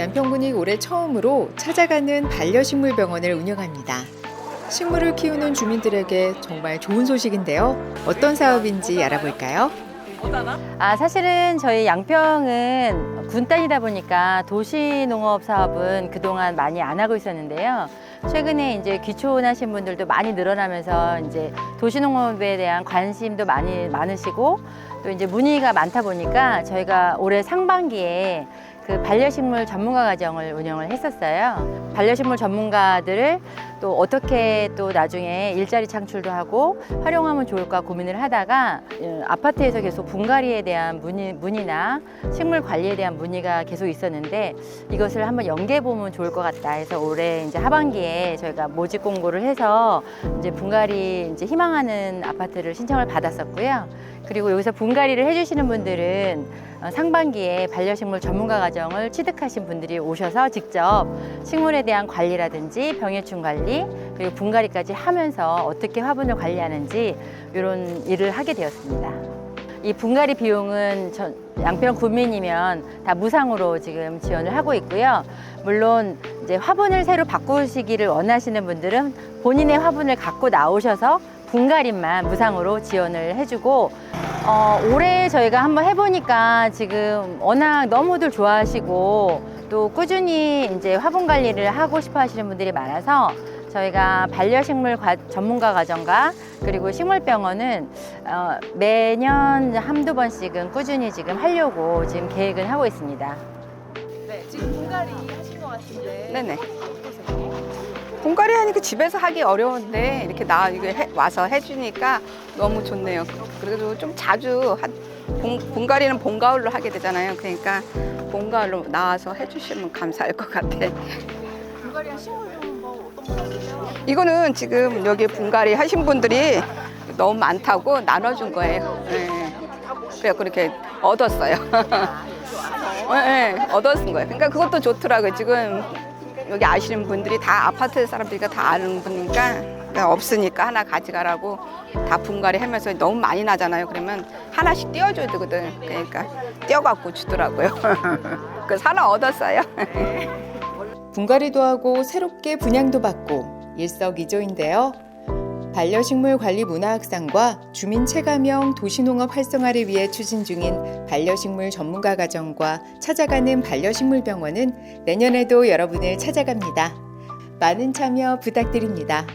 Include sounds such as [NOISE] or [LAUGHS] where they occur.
남편분이 올해 처음으로 찾아가는 반려식물 병원을 운영합니다. 식물을 키우는 주민들에게 정말 좋은 소식인데요. 어떤 사업인지 알아볼까요? 아, 사실은 저희 양평은 군단이다 보니까 도시 농업 사업은 그동안 많이 안 하고 있었는데요. 최근에 이제 귀촌하신 분들도 많이 늘어나면서 이제 도시농업에 대한 관심도 많이 많으시고 또 이제 문의가 많다 보니까 저희가 올해 상반기에 그 반려식물 전문가 과정을 운영을 했었어요. 반려식물 전문가들을 또 어떻게 또 나중에 일자리 창출도 하고 활용하면 좋을까 고민을 하다가 어, 아파트에서 계속 분갈이에 대한 문의, 문의나 식물 관리에 대한 문의가 계속 있었는데 이것을 한번 연계해 보면 좋을 것 같다 해서 올해 이제 하반기에 저희가 모집 공고를 해서 이제 분갈이 이제 희망하는 아파트를 신청을 받았었고요. 그리고 여기서 분갈이를 해주시는 분들은 어, 상반기에 반려식물 전문가 과정을 취득하신 분들이 오셔서 직접 식물에 대한 관리라든지 병해충 관리 그리고 분갈이까지 하면서 어떻게 화분을 관리하는지 이런 일을 하게 되었습니다. 이 분갈이 비용은 전 양평 구민이면 다 무상으로 지금 지원을 하고 있고요. 물론 이제 화분을 새로 바꾸시기를 원하시는 분들은 본인의 화분을 갖고 나오셔서 분갈이만 무상으로 지원을 해주고 어, 올해 저희가 한번 해보니까 지금 워낙 너무들 좋아하시고 또 꾸준히 이제 화분 관리를 하고 싶어 하시는 분들이 많아서 저희가 반려식물 과- 전문가 과정과 그리고 식물병원은 어, 매년 한두 번씩은 꾸준히 지금 하려고 지금 계획은 하고 있습니다. 네, 지금 분갈이 하신 것 같은데. 네네. 분갈이 하니까 집에서 하기 어려운데 이렇게 나 이게 해- 와서 해주니까 너무 좋네요. 그래도 좀 자주 한봄 가을로 하게 되잖아요. 그러니까 봄 가을로 나와서 해주시면 감사할 것 같아. 분갈이 어떤 거 같으세요? 이거는 지금 여기 분갈이 하신 분들이 너무 많다고 나눠준 거예요. 네. 그래서 그렇게 얻었어요. 네, [LAUGHS] 네, 얻었은 거예요. 그러니까 그것도 좋더라고요. 지금 여기 아시는 분들이 다 아파트 사람들이니까 다 아는 분이니까 그러니까 없으니까 하나 가져가라고 다 분갈이 하면서 너무 많이 나잖아요. 그러면 하나씩 띄워줘야 되거든. 그러니까 띄워갖고 주더라고요. [LAUGHS] 그래서 하나 얻었어요. [LAUGHS] 분갈이도 하고 새롭게 분양도 받고 일석이조인데요. 반려식물 관리 문화학상과 주민 체감형 도시농업 활성화를 위해 추진 중인 반려식물 전문가 과정과 찾아가는 반려식물 병원은 내년에도 여러분을 찾아갑니다. 많은 참여 부탁드립니다.